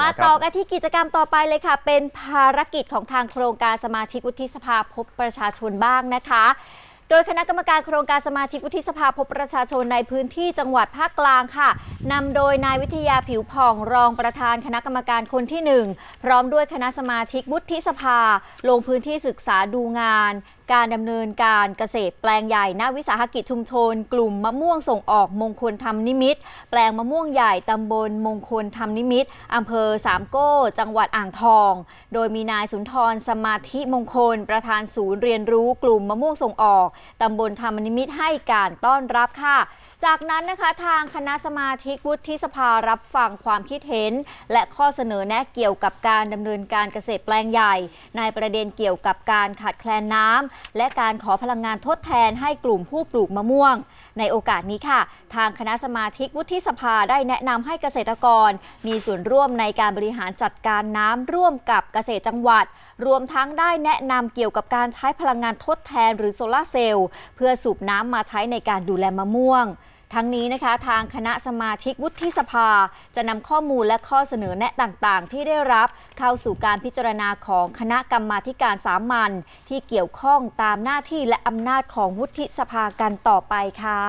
มาต่อกันที่กิจกรรมต่อไปเลยค่ะ เป็นภารกิจของทางโครงการสมาชิกวุฒิสภาพบประชาชนบ้างนะคะ โดยคณะกรรมการโครงการสมาชิกวุฒิสภาพบประชาชนในพื้นที่จังหวัดภาคกลางค่ะนำโดยนายวิทยาผิวผ่องรองประธานคณะกรรมการคนที่หนึ่งพร้อมด้วยคณะสมาชิกวุฒิสภา ลงพื้นที่ศึกษาดูงาน การดำเนินการเกษตรแปลงใหญ่ณวิสาหกิจชุมชน กลุ่มมะม่วงส่งออกมงคลธรรมนิมิต แปลงมะม่วงใหญ่ตำบลมงคลธรรมนิมิตอำเภอสามโก้ จังหวัดอ่างทอง โดยมีนายสุนทรสมาธิมงคล ประธานศูนย์เรียนรู้กลุ่มมะม่วงส่งออกตำบลธรรมนิมิตให้การต้อนรับค่ะจากนั้นนะคะทางคณะสมาชิกวุฒิสภารับฟังความคิดเห็น และข้อเสนอแนะเกี่ยวกับการดำเนินการเกษตรแปลงใหญ่ ในประเด็นเกี่ยวกับการขาดแคลนน้ำและการขอพลังงานทดแทนให้กลุ่มผู้ปลูกมะม่วง ในโอกาสนี้ค่ะ ทางคณะสมาชิกวุฒิสภาได้แนะนำให้เกษตรกร มีส่วนร่วมในการบริหารจัดการน้ำร่วมกับเกษตรจังหวัด รวมทั้งได้แนะนำเกี่ยวกับการใช้พลังงานทดแทน หรือโซลาเซลล์เพื่อสูบน้ำมาใช้ในการดูแลมะม่วง ทั้งนี้นะคะทางคณะสมาชิกวุฒิสภา จะนำข้อมูลและข้อเสนอแนะต่างๆ ที่ได้รับเข้าสู่การพิจารณาของคณะกรรมาการสามัญที่เกี่ยวข้องตามหน้าที่และอำนาจของวุฒิสภากันต่อไปค่ะ